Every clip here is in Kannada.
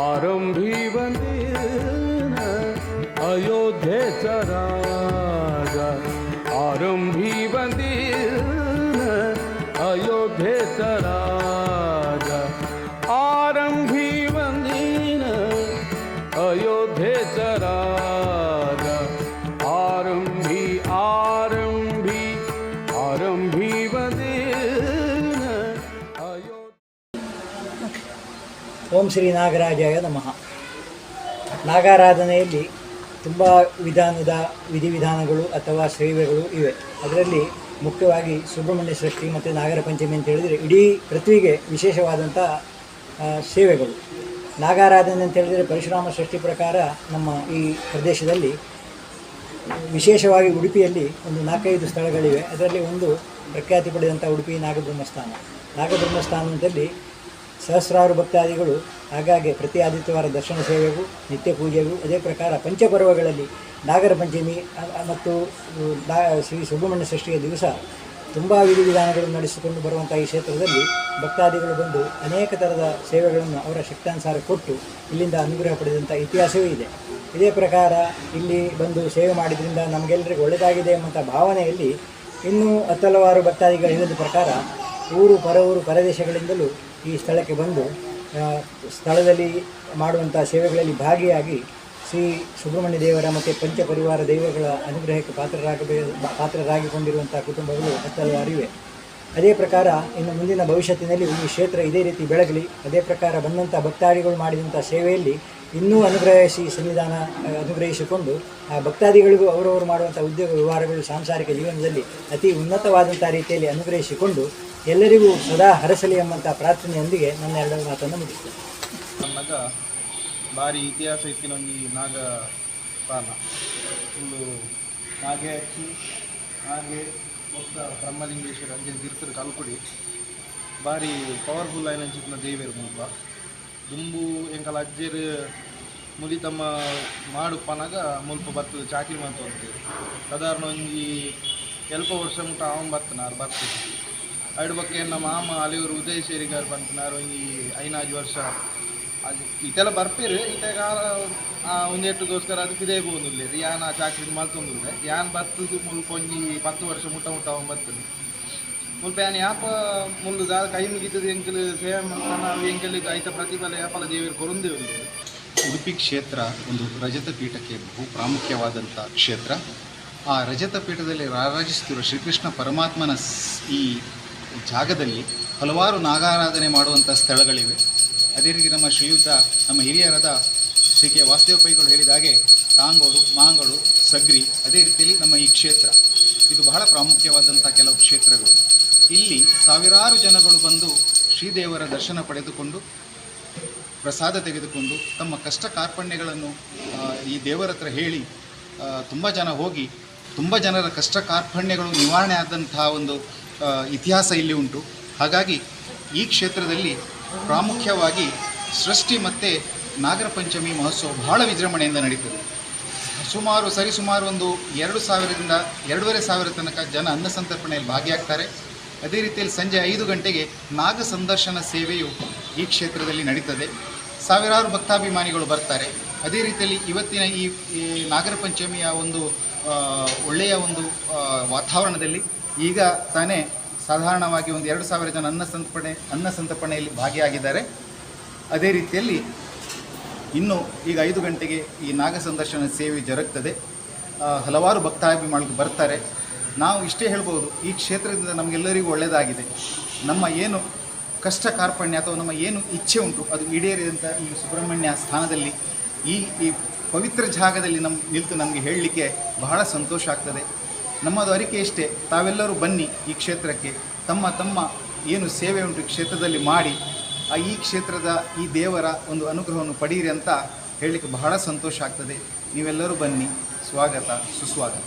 ஆரம்பி வந்தீர் அயோ ಓಂ ಶ್ರೀ ನಾಗರಾಜಾಯ ನಮಃ. ನಾಗಾರಾಧನೆಯಲ್ಲಿ ತುಂಬ ವಿಧಾನದ ವಿಧಿವಿಧಾನಗಳು ಅಥವಾ ಸೇವೆಗಳು ಇವೆ. ಅದರಲ್ಲಿ ಮುಖ್ಯವಾಗಿ ಸುಬ್ರಹ್ಮಣ್ಯ ಸೃಷ್ಟಿ ಮತ್ತು ನಾಗರ ಪಂಚಮಿ ಅಂತ ಹೇಳಿದರೆ ಇಡೀ ಪೃಥ್ವಿಗೆ ವಿಶೇಷವಾದಂಥ ಸೇವೆಗಳು. ನಾಗಾರಾಧನೆ ಅಂತ ಹೇಳಿದರೆ ಪರಶುರಾಮ ಸೃಷ್ಟಿ ಪ್ರಕಾರ ನಮ್ಮ ಈ ಪ್ರದೇಶದಲ್ಲಿ ವಿಶೇಷವಾಗಿ ಉಡುಪಿಯಲ್ಲಿ ಒಂದು ನಾಲ್ಕೈದು ಸ್ಥಳಗಳಿವೆ. ಅದರಲ್ಲಿ ಒಂದು ಪ್ರಖ್ಯಾತಿ ಪಡೆದಂಥ ಉಡುಪಿ ನಾಗಬ್ರಹ್ಮಸ್ಥಾನ. ನಾಗಬ್ರಹ್ಮಸ್ಥಾನದಲ್ಲಿ ಸಹಸ್ರಾರು ಭಕ್ತಾದಿಗಳು ಆಗಾಗ್ಗೆ ಪ್ರತಿ ಆದಿತ್ಯವಾರ ದರ್ಶನ ಸೇವೆಗೂ, ನಿತ್ಯ ಪೂಜೆಗೂ ಅದೇ ಪ್ರಕಾರ ಪಂಚಪರ್ವಗಳಲ್ಲಿ ನಾಗರ ಪಂಚಮಿ ಮತ್ತು ಶ್ರೀ ಸುಬ್ರಹ್ಮಣ್ಯ ಷಷ್ಠಿಯ ದಿವಸ ತುಂಬ ವಿಧಿವಿಧಾನಗಳನ್ನು ನಡೆಸಿಕೊಂಡು ಬರುವಂಥ ಈ ಕ್ಷೇತ್ರದಲ್ಲಿ ಭಕ್ತಾದಿಗಳು ಬಂದು ಅನೇಕ ಥರದ ಸೇವೆಗಳನ್ನು ಅವರ ಶಕ್ತಾನುಸಾರ ಕೊಟ್ಟು ಇಲ್ಲಿಂದ ಅನುಗ್ರಹ ಪಡೆದಂಥ ಇತಿಹಾಸವೂ ಇದೆ. ಇದೇ ಪ್ರಕಾರ ಇಲ್ಲಿ ಬಂದು ಸೇವೆ ಮಾಡಿದ್ರಿಂದ ನಮಗೆಲ್ಲರಿಗೂ ಒಳ್ಳೆಯದಾಗಿದೆ ಎಂಬಂಥ ಭಾವನೆಯಲ್ಲಿ ಇನ್ನೂ ಹತ್ತಲವಾರು ಭಕ್ತಾದಿಗಳು ಹೇಳಿದ ಪ್ರಕಾರ ಊರು ಪರಊರು ಪರದೇಶಗಳಿಂದಲೂ ಈ ಸ್ಥಳಕ್ಕೆ ಬಂದು ಸ್ಥಳದಲ್ಲಿ ಮಾಡುವಂಥ ಸೇವೆಗಳಲ್ಲಿ ಭಾಗಿಯಾಗಿ ಶ್ರೀ ಸುಬ್ರಹ್ಮಣ್ಯ ದೇವರ ಮತ್ತು ಪಂಚಪರಿವಾರ ದೈವಗಳ ಅನುಗ್ರಹಕ್ಕೆ ಪಾತ್ರರಾಗಬೇ ಪಾತ್ರರಾಗಿಕೊಂಡಿರುವಂಥ ಕುಟುಂಬಗಳು ಹತ್ತಲವಾರು ಇವೆ ಅದೇ ಪ್ರಕಾರ ಇನ್ನು ಮುಂದಿನ ಭವಿಷ್ಯತ್ತಿನಲ್ಲಿ ಈ ಕ್ಷೇತ್ರ ಇದೇ ರೀತಿ ಬೆಳಗಲಿ. ಅದೇ ಪ್ರಕಾರ ಬಂದಂಥ ಭಕ್ತಾದಿಗಳು ಮಾಡಿದಂಥ ಸೇವೆಯಲ್ಲಿ ಇನ್ನೂ ಅನುಗ್ರಹಿಸಿ, ಸನ್ನಿಧಾನ ಅನುಗ್ರಹಿಸಿಕೊಂಡು, ಆ, ಭಕ್ತಾದಿಗಳಿಗೂ ಅವರವರು ಮಾಡುವಂಥ ಉದ್ಯೋಗ ವ್ಯವಹಾರಗಳು ಸಾಂಸಾರಿಕ ಜೀವನದಲ್ಲಿ ಅತಿ ಉನ್ನತವಾದಂಥ ರೀತಿಯಲ್ಲಿ ಅನುಗ್ರಹಿಸಿಕೊಂಡು ಎಲ್ಲರಿಗೂ ಸದಾ ಹರಸಲಿ ಎಂಬಂಥ ಪ್ರಾರ್ಥನೆಯೊಂದಿಗೆ ನನ್ನ ಎರಡನೇ ಮಾತನ್ನು ಮುಗಿಸ್ತೇನೆ. ನಮ್ಮಗ ಭಾರಿ ಇತಿಹಾಸ ಇತ್ತಿನೊಂದು ನಾಗ ಸ್ಥಾನ ಫುಲ್ಲು ನಾಗೆ ಅಕ್ಕಿ ನಾಗೆ ಮೊತ್ತ ಬ್ರಹ್ಮಲಿಂಗೇಶ್ವರ ಅಂಜನ ತೀರ್ಥರು ಕಲ್ಕುಡಿ. ಭಾರಿ ಪವರ್ಫುಲ್ ಆಯ್ನ ಚಿತ್ನ ದೇವೇರು ಮುಲ್ಪ ದುಂಬು ಎಂಕಲ ಅಜ್ಜೇರು ಮುಲಿತಮ್ಮ ಮಾಡು ಪನಗ ಮುಲ್ಪ ಬರ್ತದೆ, ಚಾಕಿರಿ ಮಾತು ಅಂತೇಳಿ ಸಾಧಾರಣ ಒಂಜಿ ಎಲ್ಪ ವರ್ಷ ಮುಟ್ಟ ಅವನ್ ಅವ್ರು ಬರ್ತದೆ. ಆಡ್ಬೇಕೆ ನಮ್ಮ ಮಾಮ ಅಲ್ಲಿವರು ಉದಯ ಸೇರಿಗಾರ್ ಬಂತನಾರು ಈ ಐನಾಜು ವರ್ಷ ಅದು ಇತ್ತೆಲ್ಲ ಬರ್ಪೀರಿ ಕಾಲ ಒಂದೆಟ್ಟುಗೋಸ್ಕರ ಅದಕ್ಕೆ ಇದೇ ಬೋದಿಲ್ಲ ಯಾನ್ ಆ ಚಾಕ್ರಿ ಮಲ್ತೊಂದಿಲ್ಲ ಯಾನ್ ಬರ್ತದು ಮುಲ್ಕೊಂಜಿ ಪತ್ತು ವರ್ಷ ಮುಟ್ಟ ಮುಟ್ಟ ಬರ್ತದೆ ಮುಲ್ಪ ಯಾನ್ ಯಾಪ ಮುಲ್ಲು ಕೈ ಮುಗಿತದೆ ಎಂಕಲು ಸೇವೆ ನಾವು ಐತ ಪ್ರತಿಫಲ ಯಾಪಲ ದೇವರು ಕೊರಂದೇ ಒಂದು ಉಡುಪಿ ಕ್ಷೇತ್ರ ಒಂದು ರಜತ ಪೀಠಕ್ಕೆ ಬಹು ಪ್ರಾಮುಖ್ಯವಾದಂಥ ಕ್ಷೇತ್ರ. ಆ ರಜತ ಪೀಠದಲ್ಲಿ ರಾರಾಜಿಸುತ್ತಿರುವ ಶ್ರೀಕೃಷ್ಣ ಪರಮಾತ್ಮನ ಈ ಜಾಗದಲ್ಲಿ ಹಲವಾರು ನಾಗಾರಾಧನೆ ಮಾಡುವಂಥ ಸ್ಥಳಗಳಿವೆ. ಅದೇ ರೀತಿ ನಮ್ಮ ಶ್ರೀಯುತ, ನಮ್ಮ ಹಿರಿಯರಾದ ಶ್ರೀ ಕೆ ವಾಸುದೇವ ಹೇಳಿದ ಹಾಗೆ ತಾಂಗೋಡು ಮಾಂಗೋಡು, ಸಗ್ರಿ, ಅದೇ ರೀತಿಯಲ್ಲಿ ನಮ್ಮ ಈ ಕ್ಷೇತ್ರ. ಇದು ಬಹಳ ಪ್ರಾಮುಖ್ಯವಾದಂಥ ಕೆಲವು ಕ್ಷೇತ್ರಗಳು. ಇಲ್ಲಿ ಸಾವಿರಾರು ಜನಗಳು ಬಂದು ಶ್ರೀದೇವರ ದರ್ಶನ ಪಡೆದುಕೊಂಡು, ಪ್ರಸಾದ ತೆಗೆದುಕೊಂಡು ತಮ್ಮ ಕಷ್ಟ ಕಾರ್ಪಣ್ಯಗಳನ್ನು ಈ ದೇವರ ಹತ್ರ ಹೇಳಿ ತುಂಬ ಜನ ಹೋಗಿ, ತುಂಬ ಜನರ ಕಷ್ಟ ಕಾರ್ಪಣ್ಯಗಳು ನಿವಾರಣೆ ಆದಂತಹ ಒಂದು ಇತಿಹಾಸ ಇಲ್ಲಿ ಉಂಟು. ಹಾಗಾಗಿ ಈ ಕ್ಷೇತ್ರದಲ್ಲಿ ಪ್ರಾಮುಖ್ಯವಾಗಿ ಸೃಷ್ಟಿ ಮತ್ತು ನಾಗರ ಪಂಚಮಿ ಮಹೋತ್ಸವ ಬಹಳ ವಿಜೃಂಭಣೆಯಿಂದ ನಡೀತದೆ. ಸುಮಾರು ಸರಿಸುಮಾರು ಒಂದು ಎರಡು ಸಾವಿರದಿಂದ ಎರಡೂವರೆ ಸಾವಿರ ತನಕ ಜನ ಅನ್ನ ಸಂತರ್ಪಣೆಯಲ್ಲಿ ಭಾಗಿಯಾಗ್ತಾರೆ. ಅದೇ ರೀತಿಯಲ್ಲಿ ಸಂಜೆ ಐದು ಗಂಟೆಗೆ ನಾಗ ಸಂದರ್ಶನ ಸೇವೆಯು ಈ ಕ್ಷೇತ್ರದಲ್ಲಿ ನಡೀತದೆ. ಸಾವಿರಾರು ಭಕ್ತಾಭಿಮಾನಿಗಳು ಬರ್ತಾರೆ. ಅದೇ ರೀತಿಯಲ್ಲಿ ಇವತ್ತಿನ ಈ ನಾಗರ ಪಂಚಮಿಯ ಒಂದು ಒಳ್ಳೆಯ ಒಂದು ವಾತಾವರಣದಲ್ಲಿ ಈಗ ತಾನೇ ಸಾಧಾರಣವಾಗಿ ಒಂದು ಎರಡು ಸಾವಿರ ಜನ ಅನ್ನ ಸಂತರ್ಪಣೆ ಅನ್ನ ಸಂತರ್ಪಣೆಯಲ್ಲಿ ಭಾಗಿಯಾಗಿದ್ದಾರೆ. ಅದೇ ರೀತಿಯಲ್ಲಿ ಇನ್ನು ಈಗ ಐದು ಗಂಟೆಗೆ ಈ ನಾಗ ಸಂದರ್ಶನ ಸೇವೆ ಜರುಗ್ತದೆ. ಹಲವಾರು ಭಕ್ತಾಭಿಮಾನಿಗಳು ಬರ್ತಾರೆ. ನಾವು ಇಷ್ಟೇ ಹೇಳ್ಬೋದು, ಈ ಕ್ಷೇತ್ರದಿಂದ ನಮಗೆಲ್ಲರಿಗೂ ಒಳ್ಳೆಯದಾಗಿದೆ. ನಮ್ಮ ಏನು ಕಷ್ಟ ಕಾರ್ಪಣ್ಯ ಅಥವಾ ನಮ್ಮ ಏನು ಇಚ್ಛೆ ಉಂಟು, ಅದು ಈಡೇರಿದಂಥ ಈ ಸುಬ್ರಹ್ಮಣ್ಯ ಸ್ಥಾನದಲ್ಲಿ ಈ ಈ ಪವಿತ್ರ ಜಾಗದಲ್ಲಿ ನಮ್ಮ ನಿಂತು ನಮಗೆ ಹೇಳಲಿಕ್ಕೆ ಬಹಳ ಸಂತೋಷ ಆಗ್ತದೆ. ನಮ್ಮದು ಅರಿಕೆ ಇಷ್ಟೇ. ತಾವೆಲ್ಲರೂ ಬನ್ನಿ ಈ ಕ್ಷೇತ್ರಕ್ಕೆ. ತಮ್ಮ ತಮ್ಮ ಏನು ಸೇವೆ ಉಂಟು ಕ್ಷೇತ್ರದಲ್ಲಿ ಮಾಡಿ, ಆ ಈ ಕ್ಷೇತ್ರದ ಈ ದೇವರ ಒಂದು ಅನುಗ್ರಹವನ್ನು ಪಡೀರಿ ಅಂತ ಹೇಳಲಿಕ್ಕೆ ಬಹಳ ಸಂತೋಷ ಆಗ್ತದೆ. ನೀವೆಲ್ಲರೂ ಬನ್ನಿ. ಸ್ವಾಗತ, ಸುಸ್ವಾಗತ.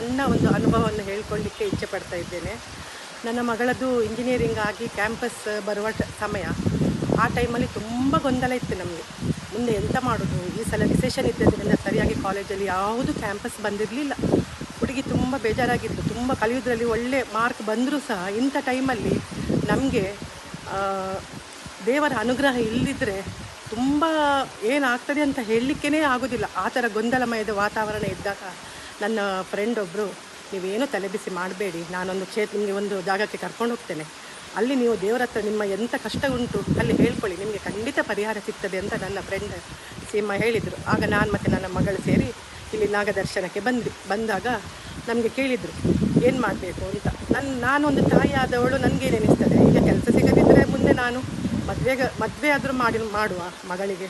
ವಿಷಯವನ್ನು ಹೇಳ್ಕೊಳ್ಳಿಕ್ಕೆ ಇಚ್ಛೆ ಪಡ್ತಾ ಇದ್ದೇನೆ. ನನ್ನ ಮಗಳದ್ದು ಇಂಜಿನಿಯರಿಂಗ್ ಆಗಿ ಕ್ಯಾಂಪಸ್ ಬರುವ ಸಮಯ. ಆ ಟೈಮಲ್ಲಿ ತುಂಬ ಗೊಂದಲ ಇತ್ತು ನಮಗೆ. ಮುಂದೆ ಎಂತ ಮಾಡೋದು? ಈ ಸಲ ರಿಸೆಷನ್ ಇದ್ದದ್ರಿಂದ ಸರಿಯಾಗಿ ಕಾಲೇಜಲ್ಲಿ ಯಾವುದು ಕ್ಯಾಂಪಸ್ ಬಂದಿರಲಿಲ್ಲ. ಹುಡುಗಿ ತುಂಬ ಬೇಜಾರಾಗಿತ್ತು. ತುಂಬ ಕಲಿಯೋದ್ರಲ್ಲಿ ಒಳ್ಳೆ ಮಾರ್ಕ್ ಬಂದರೂ ಸಹ ಇಂಥ ಟೈಮಲ್ಲಿ ನಮಗೆ ದೇವರ ಅನುಗ್ರಹ ಇಲ್ಲದಿದ್ದರೆ ತುಂಬ ಏನಾಗ್ತದೆ ಅಂತ ಹೇಳಲಿಕ್ಕೇ ಆಗೋದಿಲ್ಲ. ಆ ಥರ ಗೊಂದಲಮಯದ ವಾತಾವರಣ ಇದ್ದಾಗ ನನ್ನ ಫ್ರೆಂಡ್ ಒಬ್ಬರು ನೀವೇನು ತಲೆಬಿಸಿ ಮಾಡಬೇಡಿ, ನಾನೊಂದು ಕ್ಷೇತ್ರ ನಿಮಗೆ ಒಂದು ಜಾಗಕ್ಕೆ ಕರ್ಕೊಂಡು ಹೋಗ್ತೇನೆ. ಅಲ್ಲಿ ನೀವು ದೇವರ ಹತ್ರ ನಿಮ್ಮ ಎಂಥ ಕಷ್ಟ ಉಂಟು, ಅಲ್ಲಿ ಹೇಳ್ಕೊಳ್ಳಿ, ನಿಮಗೆ ಖಂಡಿತ ಪರಿಹಾರ ಸಿಗ್ತದೆ, ಅಂತ ನನ್ನ ಫ್ರೆಂಡ್ ಸೀಮ ಹೇಳಿದರು. ಆಗ ನಾನು ಮತ್ತು ನನ್ನ ಮಗಳು ಸೇರಿ ಇಲ್ಲಿ ನಾಗದರ್ಶನಕ್ಕೆ ಬಂದ್ವಿ. ಬಂದಾಗ ನಮಗೆ ಕೇಳಿದರು, ಏನು ಮಾಡಬೇಕು ಅಂತ? ನನ್ನ ನಾನೊಂದು ತಾಯಿ ಆದವಳು ನನಗೇನು ಈಗ ಕೆಲಸ ಸಿಗದಿದ್ದರೆ ಮುಂದೆ ನಾನು ಮದುವೆಗೆ, ಮದುವೆ ಆದರೂ ಮಾಡಿ, ಮಾಡುವ ಮಗಳಿಗೆ.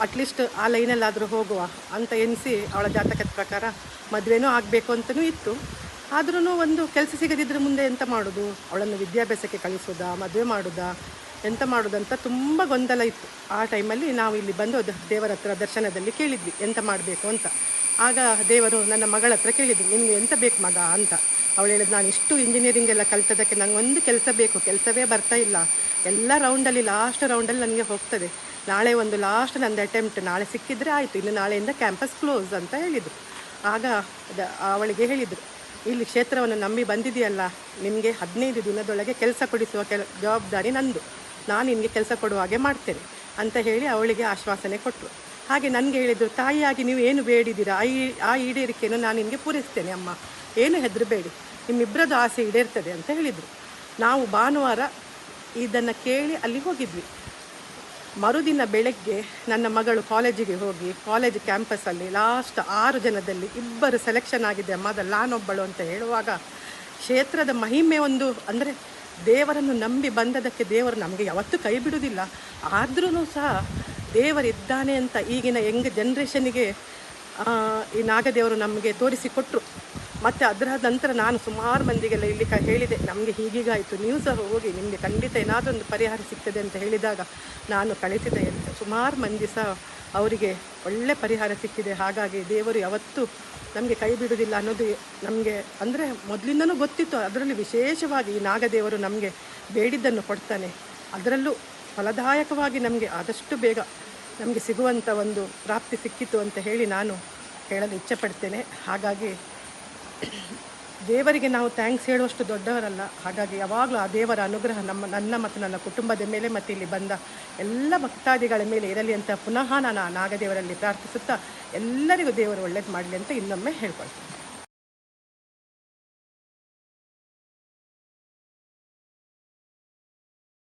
ಅಟ್ಲೀಸ್ಟ್ ಆ ಲೈನಲ್ಲಾದರೂ ಹೋಗುವ ಅಂತ ಎನಿಸಿ ಅವಳ ಜಾತಕದ ಪ್ರಕಾರ ಮದುವೆನೂ ಆಗಬೇಕು ಅಂತಲೂ ಇತ್ತು. ಆದ್ರೂ ಒಂದು ಕೆಲಸ ಸಿಗದಿದ್ದರೆ ಮುಂದೆ ಎಂತ ಮಾಡೋದು? ಅವಳನ್ನು ವಿದ್ಯಾಭ್ಯಾಸಕ್ಕೆ ಕಳಿಸೋದಾ? ಮದುವೆ ಮಾಡೋದಾ? ಎಂತ ಮಾಡೋದಂತ ತುಂಬ ಗೊಂದಲ ಇತ್ತು. ಆ ಟೈಮಲ್ಲಿ ನಾವು ಇಲ್ಲಿ ಬಂದು ದೇವರ ಹತ್ರ ದರ್ಶನದಲ್ಲಿ ಕೇಳಿದ್ವಿ, ಎಂತ ಮಾಡಬೇಕು ಅಂತ. ಆಗ ದೇವರು ನನ್ನ ಮಗಳ ಹತ್ರ ಕೇಳಿದ್ವಿ ನಿಮಗೆ ಎಂತ ಬೇಕು ಮಗ ಅಂತ. ಅವಳು ಹೇಳಿದ್, ನಾನು ಇಷ್ಟು ಇಂಜಿನಿಯರಿಂಗ್ ಎಲ್ಲ ಕಲ್ತದಕ್ಕೆ ನಂಗೆ ಒಂದು ಕೆಲಸ ಬೇಕು, ಕೆಲಸವೇ ಬರ್ತಾ ಇಲ್ಲ. ಎಲ್ಲ ರೌಂಡಲ್ಲಿ ಲಾಸ್ಟ್ ರೌಂಡಲ್ಲಿ ನನಗೆ ಹೋಗ್ತದೆ. ನಾಳೆ ಒಂದು ಲಾಸ್ಟ್ ನಂದು ಅಟೆಂಪ್ಟ್ ನಾಳೆ ಸಿಕ್ಕಿದ್ರೆ ಆಯಿತು. ಇನ್ನು ನಾಳೆಯಿಂದ ಕ್ಯಾಂಪಸ್ ಕ್ಲೋಸ್ ಅಂತ ಹೇಳಿದರು. ಆಗ ಅವಳಿಗೆ ಹೇಳಿದರು, ಇಲ್ಲಿ ಕ್ಷೇತ್ರವನ್ನು ನಂಬಿ ಬಂದಿದೆಯಲ್ಲ ನಿಮಗೆ ಹದಿನೈದು ದಿನದೊಳಗೆ ಕೆಲಸ ಕೊಡಿಸುವ ಕೆಲ, ಜವಾಬ್ದಾರಿ ನಂದು. ನಾನು ನಿಮಗೆ ಕೆಲಸ ಕೊಡುವ ಹಾಗೆ ಮಾಡ್ತೇನೆ, ಅಂತ ಹೇಳಿ ಅವಳಿಗೆ ಆಶ್ವಾಸನೆ ಕೊಟ್ಟರು ಹಾಗೆ ನನಗೆ ಹೇಳಿದರು, ತಾಯಿಯಾಗಿ ನೀವು ಏನು ಬೇಡಿದ್ದೀರಾ? ಆ ಆ ಈಡೇರಿಕೆಯನ್ನು ನಾನು ನಿಮಗೆ ಪೂರೈಸ್ತೇನೆ ಅಮ್ಮ. ಏನು ಹೆದರಬೇಡಿ. ನಿಮ್ಮಿಬ್ಬರದ್ದು ಆಸೆ ಈಡೇರ್ತದೆ, ಅಂತ ಹೇಳಿದರು. ನಾವು ಭಾನುವಾರ ಇದನ್ನು ಕೇಳಿ ಅಲ್ಲಿ ಹೋಗಿದ್ವಿ. ಮರುದಿನ ಬೆಳಗ್ಗೆ ನನ್ನ ಮಗಳು ಕಾಲೇಜಿಗೆ ಹೋಗಿ ಕಾಲೇಜ್ ಕ್ಯಾಂಪಸ್ಸಲ್ಲಿ ಲಾಸ್ಟ್ ಆರು ಜನದಲ್ಲಿ ಇಬ್ಬರು ಸೆಲೆಕ್ಷನ್ ಆಗಿದೆ ಅಮ್ಮ ಲಾನೊಬ್ಬಳು ಅಂತ ಹೇಳುವಾಗ ಕ್ಷೇತ್ರದ ಮಹಿಮೆ ಒಂದು ಅಂದರೆ ದೇವರನ್ನು ನಂಬಿ ಬಂದದಕ್ಕೆ ದೇವರು ನಮಗೆ ಯಾವತ್ತೂ ಕೈ ಬಿಡುವುದಿಲ್ಲ. ಆದ್ರೂ ಸಹ ದೇವರಿದ್ದಾನೆ ಅಂತ ಈಗಿನ ಯಂಗ್ ಜನ್ರೇಷನಿಗೆ ಈ ನಾಗದೇವರು ನಮಗೆ ತೋರಿಸಿಕೊಟ್ರು ಮತ್ತು ಅದರ ನಂತರ ನಾನು ಸುಮಾರು ಮಂದಿಗೆಲ್ಲ ಇಲ್ಲಿ ಕ ಹೇಳಿದೆ, ನಮಗೆ ಹೀಗೀಗಾಯಿತು, ನೀವು ಸಹ ಹೋಗಿ, ನಿಮಗೆ ಖಂಡಿತ ಏನಾದರೂ ಒಂದು ಪರಿಹಾರ ಸಿಗ್ತದೆ ಅಂತ ಹೇಳಿದಾಗ ನಾನು ಕಳಿಸಿದ ಎಲ್ಲ ಸುಮಾರು ಮಂದಿ ಸಹ ಅವರಿಗೆ ಒಳ್ಳೆ ಪರಿಹಾರ ಸಿಕ್ಕಿದೆ. ಹಾಗಾಗಿ ದೇವರು ಯಾವತ್ತೂ ನಮಗೆ ಕೈ ಬಿಡುವುದಿಲ್ಲ ಅನ್ನೋದು ನಮಗೆ, ಅಂದರೆ ಮೊದಲಿಂದನೂ ಗೊತ್ತಿತ್ತು, ಅದರಲ್ಲಿ ವಿಶೇಷವಾಗಿ ಈ ನಾಗದೇವರು ನಮಗೆ ಬೇಡಿದ್ದನ್ನು ಕೊಡ್ತಾನೆ. ಅದರಲ್ಲೂ ಫಲದಾಯಕವಾಗಿ ನಮಗೆ ಆದಷ್ಟು ಬೇಗ ನಮಗೆ ಸಿಗುವಂಥ ಒಂದು ಪ್ರಾಪ್ತಿ ಸಿಕ್ಕಿತು ಅಂತ ಹೇಳಿ ನಾನು ಹೇಳಲು ಇಚ್ಛೆಪಡ್ತೇನೆ. ಹಾಗಾಗಿ ದೇವರಿಗೆ ನಾವು ಥ್ಯಾಂಕ್ಸ್ ಹೇಳುವಷ್ಟು ದೊಡ್ಡವರಲ್ಲ. ಹಾಗಾಗಿ ಯಾವಾಗಲೂ ಆ ದೇವರ ಅನುಗ್ರಹ ನಮ್ಮ, ನನ್ನ ಮತ್ತು ನನ್ನ ಕುಟುಂಬದ ಮೇಲೆ ಮತ್ತು ಇಲ್ಲಿ ಬಂದ ಎಲ್ಲ ಭಕ್ತಾದಿಗಳ ಮೇಲೆ ಇರಲಿ ಅಂತ ಪುನಃ ನಾನು ನಾಗದೇವರಲ್ಲಿ ಪ್ರಾರ್ಥಿಸುತ್ತಾ ಎಲ್ಲರಿಗೂ ದೇವರು ಒಳ್ಳೇದು ಮಾಡಲಿ ಅಂತ ಇನ್ನೊಮ್ಮೆ ಹೇಳ್ಕೊಳ್ತೀನಿ.